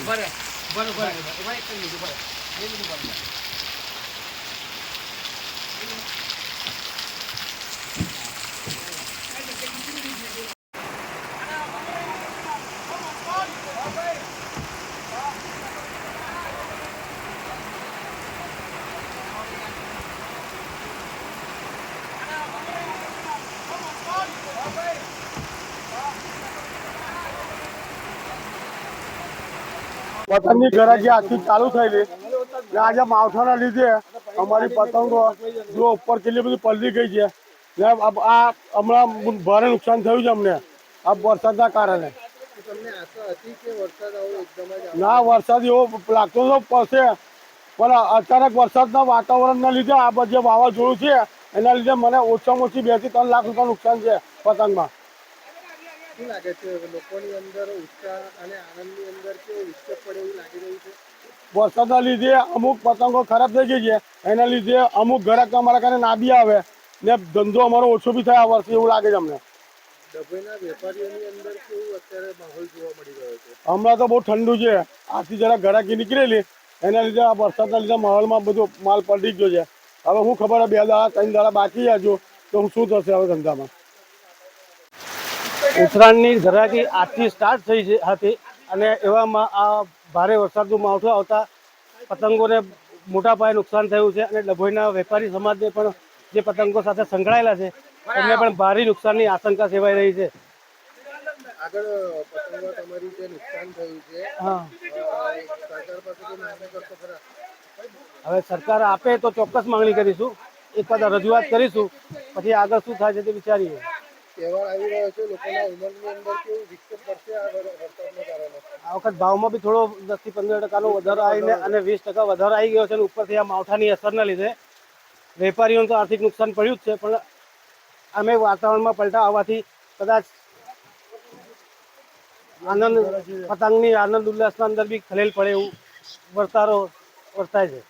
બરે બરોબર બરે એક મિનિટ બરે એક મિનિટ બરે પતંગની ગરાગી આખી ચાલુ થયેલી ને આજે માવઠાના લીધે અમારી પતંગો જો ઉપર કેટલી બધી પલળી ગઈ છે. ને આ હમણાં ભારે નુકસાન થયું છે અમને આ વરસાદના કારણે. ના, વરસાદ એવો લાગતો તો પડશે. પણ અચાનક વરસાદના વાતાવરણના લીધે આ બધે વાવાઝોડું છે, એના લીધે મને ઓછામાં ઓછી બેથી ત્રણ લાખ રૂપિયા નુકસાન છે પતંગમાં. શું લાગે છે? લોકોની અંદર ઉત્સાહ અને આનંદની અંદર કેવો વિક્ષેપ પડે એવું લાગી રહ્યું છે? વરસાદના લીધે અમુક પતંગો ખરાબ થઈ ગઈ છે. એના લીધે અમુક ગ્રાહક અમારા કારણે ના બી આવે ને ધંધો અમારો ઓછો બી થાય આ વર્ષે એવું લાગે છે અમને. ડભોઈના વેપારીઓની અંદર કેવું અત્યારે માહોલ જોવા મળી રહ્યો છે? હમણાં તો બહુ ઠંડુ છે. આથી જરા ગરાકી નીકળેલી. એના લીધે આ વરસાદના લીધે માહોલમાં બધો માલ પલટી ગયો છે. હવે હું ખબર બે દાડા ત્રણ દાડા બાકી જાજો હજુ. તો હું શું થશે હવે ધંધામાં? ઉત્તરાયણની ઘરાકી આજથી સ્ટાર્ટ થઈ છે હતી અને એવામાં આ ભારે વરસાદનું માવઠું આવતા પતંગોને મોટા પાયે નુકસાન થયું છે અને ડભોઈના વેપારી સમાજને પણ જે પતંગો સાથે સંકળાયેલા છે એમને પણ ભારે નુકસાનની આશંકા સેવાઈ રહી છે. આગળ પતંગો તમારી જે નુકસાન થયું છે હા. સરકાર પાસેથી માંગણી કરશો ખરા? હવે સરકાર આપે તો ચોક્કસ માંગણી કરીશું એક વાર રજૂઆત કરીશું પછી આગળ શું થાય છે તે વિચારીએ. આ વખત ભાવમાં બી થોડો દસથી પંદર ટકાનો વધારો આવીને અને વીસ ટકા વધારો આવી ગયો છે ઉપરથી આ માવઠાની અસરના લીધે વેપારીઓને તો આર્થિક નુકસાન પડ્યું જ છે, પણ અમે વાતાવરણમાં પલટા આવવાથી કદાચ આનંદ, પતંગની આનંદ ઉલ્લાસના અંદર બી ખલેલ પડે એવું વર્તારો વર્તાય છે.